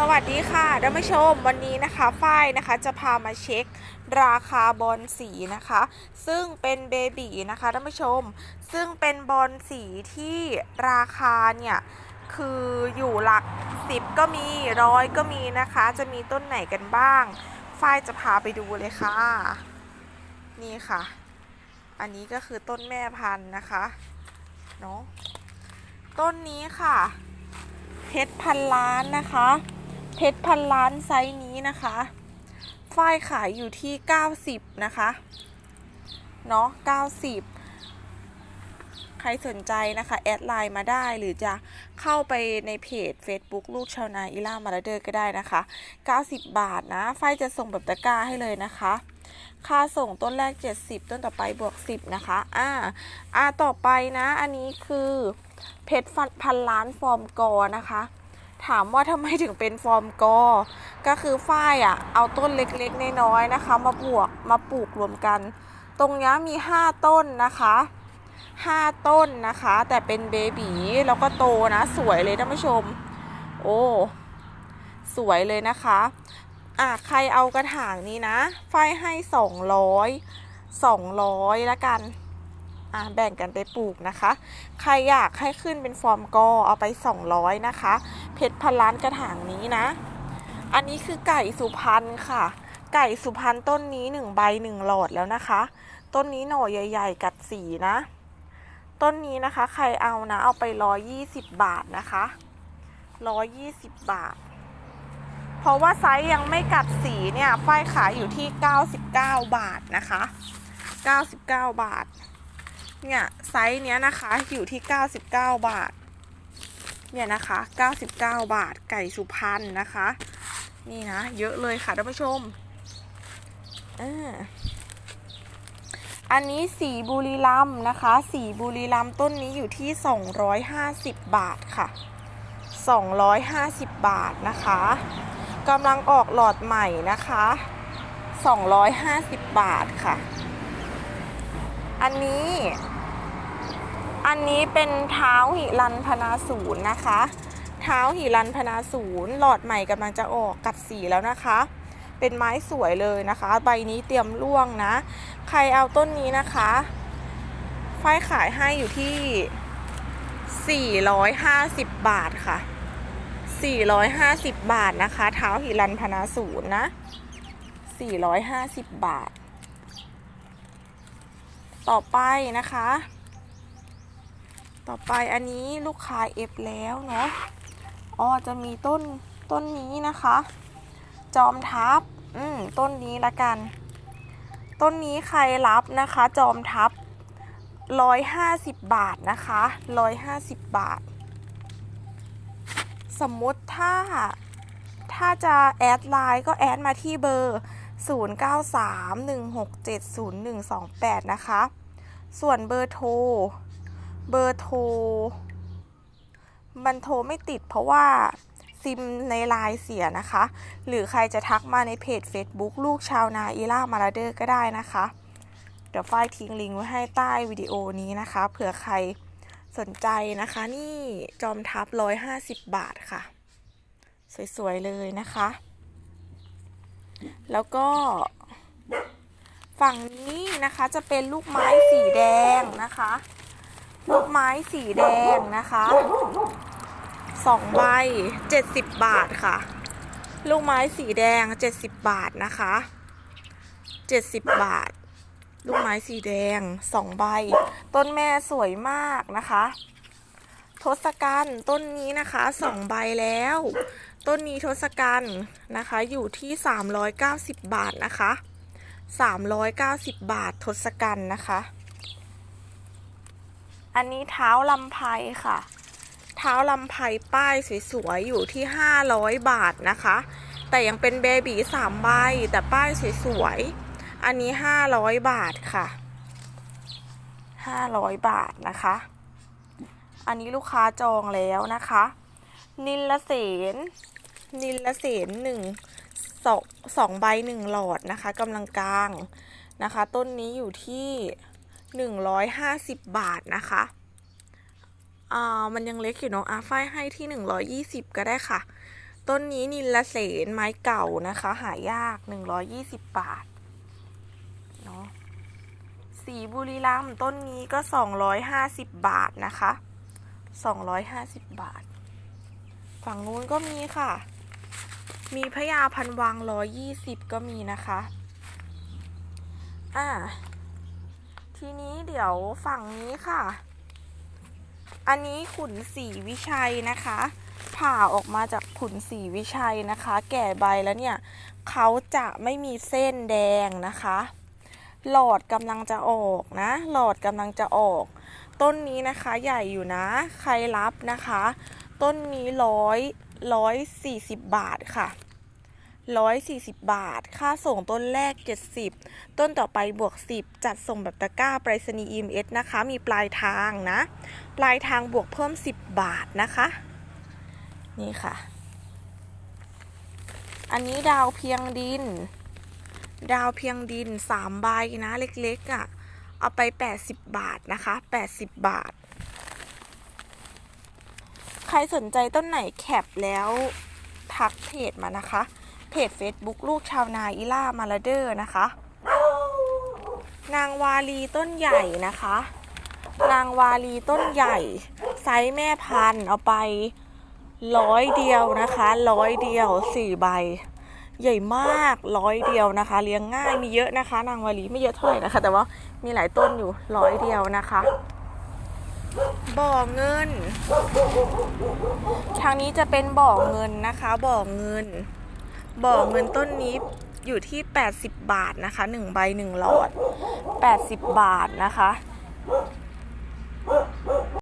สวัสดีค่ะท่านผู้ชมวันนี้นะคะฝ้ายนะคะจะพามาเช็คราคาบอลสีนะคะ ซึ่งเป็นเบบีนะคะท่านผู้ชม ซึ่งเป็นบอลสีที่ราคาเนี่ยคืออยู่หลักสิบก็มีร้อยก็มีนะคะ จะมีต้นไหนกันบ้างฝ้ายจะพาไปดูเลยค่ะ นี่ค่ะ อันนี้ก็คือต้นแม่พันธุ์นะคะเนาะต้นนี้ค่ะเพชรพันล้านนะคะ เพชรพันล้านไซส์นี้นะคะฝ้ายขายอยู่ที่ 90 นะคะ เนาะ90 ใครสนใจนะคะ แอดไลน์มาได้หรือจะเข้าไปในเพจ Facebook ลูกชาวนาอิล่ามาราเดอร์ก็ได้นะคะ 90 บาทนะฝ้ายจะส่งแบบตะกร้าให้เลยนะคะ ค่าส่งต้นแรก 70 ต้นต่อไปบวก 10 นะคะ อ่า อ่า ต่อไปนะ อันนี้คือเพชรฟันพันล้านฟอร์มกอนะคะ ถามว่าทำไมถึงเป็นฟอร์มกอ ก็คือฝ้ายอะ่ะ เอาต้นเล็กๆน้อยๆนะคะ มาบวกมาปลูกรวมกัน ตรงนี้มี 5 ต้นนะคะ 5 ต้นนะคะ แต่เป็นเบบีแล้วก็โตนะ สวยเลยท่านผู้ชม โอ้สวยเลยนะคะอะใครเอากระถางนี้นะ ฝ้ายให้ 200 200ละกัน อะแบ่งกันไปปลูกนะคะ ใครอยากให้ขึ้นเป็นฟอร์มกอเอาไป 200 นะคะ เพชรพันล้านกระถางนี้นะ อันนี้คือไก่สุพรรณค่ะ ไก่สุพรรณต้นนี้1ใบ1หลอดแล้วนะคะ ต้นนี้หน่อใหญ่ ๆ กัดสีนะ ต้นนี้นะคะ ใครเอานะเอาไป 120 บาทนะคะ 120 บาทเพราะว่าไซส์ยังไม่กัดสีเนี่ยฝ้ายขายอยู่ที่ 99 บาทนะคะ 99 บาท เนี่ยไซส์เนี้ยนะคะอยู่ที่ 99 บาท เนี่ยนะคะ 99 บาทไก่สุพรรณนะคะ นี่นะ เยอะเลยค่ะท่านผู้ชมอ่าอันนี้สีบุรีรัมนะคะ สีบุรีรัมต้นนี้อยู่ที่ 250 บาทค่ะ 250 บาทนะคะกำลังออกหลอดใหม่นะคะ 250 บาทค่ะ อันนี้ อันนี้เป็นเท้าหิรันพนาศูนย์นะคะ เท้าหิรันพนาศูนย์หลอดใหม่กำลังจะออกกัดสีแล้วนะคะ เป็นไม้สวยเลยนะคะ ใบนี้เตรียมร่วงนะ ใครเอาต้นนี้นะคะฝ้ายขายให้อยู่ที่ 450 บาทค่ะ 450 บาทนะคะ เท้าหิรันพนาศูนย์นะ 450 บาท ต่อไปนะคะ ต่อไปอันนี้ลูกค้าเอฟแล้วเนาะอ๋อจะมีต้นต้นนี้นะคะ จอมทัพอืมต้นนี้ละกัน ต้นนี้ใครรับนะคะ จอมทัพร้อยห้าสิบบาทนะคะร้อยห้าสิบบาท สมมุติถ้าถ้าจะแอดไลน์ก็แอดมาที่เบอร์ 0931670128 นะคะ ส่วนเบอร์โทร เบอร์โทร มันโทรไม่ติดเพราะว่าซิมในไลน์เสียนะคะ หรือใครจะทักมาในเพจ Facebook ลูกชาวนาอีล่ามาราเดอร์ก็ได้นะคะ เดี๋ยวฝ้ายทิ้งลิงก์ไว้ให้ใต้วิดีโอนี้นะคะ เผื่อใครสนใจนะคะนี่จอมทัพ 150 บาทค่ะ สวย ๆ เลยนะคะ แล้วก็ฝั่งนี้นะคะจะเป็นลูกไม้สีแดงนะคะ ลูกไม้สีแดงนะคะสองใบเจ็ดสิบบาทค่ะ ลูกไม้สีแดงเจ็ดสิบบาทนะคะเจ็ดสิบบาท ลูกไม้สีแดงสองใบ ต้นแม่สวยมากนะคะ ทศกัณฐ์ต้นนี้นะคะสองใบแล้ว ต้นนี้ทศกัณฐ์นะคะ อยู่ที่สามร้อยเก้าสิบบาทนะคะ 390 บาททศกัณฐ์นะคะ อันนี้เท้าลำไพค่ะ เท้าลำไพป้ายสวยๆอยู่ที่ 500 บาทนะคะ แต่ยังเป็นเบบีสามใบแต่ป้ายสวยๆอันนี้ 500 บาทค่ะ 500 บาทนะคะ อันนี้ลูกค้าจองแล้วนะคะนิลเสน นิลเสนหนึ่งสองสองใบหนึ่งหลอดนะคะกำลังกลางนะคะ ต้นนี้อยู่ที่หนึ่งร้อยห้าสิบบาทนะคะอ่ามันยังเล็กอยู่เนาะอาฝ้ายให้ที่หนึ่งร้อยยี่สิบก็ได้ค่ะ ต้นนี้นิลเสนไม้เก่านะคะ หายาก120บบาทเนาะสีบุรีรัมต้นนี้ก็250บบาทนะคะ250บาท ฝั่งนู้นก็มีค่ะ มีพญาพันวัง120ก็มีนะคะ อ่า ทีนี้เดี๋ยวฝั่งนี้ค่ะ อันนี้ขุนศรีวิชัยนะคะ ผ่าออกมาจากขุนศรีวิชัยนะคะ แก่ใบแล้วเนี่ยเขาจะไม่มีเส้นแดงนะคะ หลอดกำลังจะออกนะ หลอดกำลังจะออก ต้นนี้นะคะใหญ่อยู่นะ ใครรับนะคะ ต้นนี้ร้อย ร้อยสี่สิบบาทค่ะร้อยสี่สิบบาท ค่าส่งต้นแรกเจ็ดสิบต้นต่อไปบวกสิบจัดส่งแบบตะกร้าไปรษณีย์ EMS นะคะ มีปลายทางนะ ปลายทางบวกเพิ่ม10บาทนะคะ นี่ค่ะ อันนี้ดาวเพียงดิน ดาวเพียงดิน3ใบนะเล็กๆอะ่ะ เอาไป80บาทนะคะ80บาท รสนใจต้นไหนแคปแล้วทักเพจมานะคะ เพจ Facebook ลูกชาวนาอิล่ามาลาเดอร์นะคะ นางวาลีต้นใหญ่นะคะ นางวาลีต้นใหญ่ ไซส์แม่พันธุ์เอาไปร้อยเดียวนะคะร้อยเดียวสี่ใบ ใหญ่มากร้อยเดียวนะคะ เลี้ยงง่ายมีเยอะนะคะ นางวาลีไม่เยอะเท่าไหร่นะคะ แต่ว่ามีหลายต้นอยู่ร้อยเดียวนะคะ บ่อเงิน ทางนี้จะเป็นบ่อเงินนะคะ บ่อเงิน บ่อเงินต้นนี้อยู่ที่ 80 บาทนะคะ1ใบ1หลอด 80 บาทนะคะ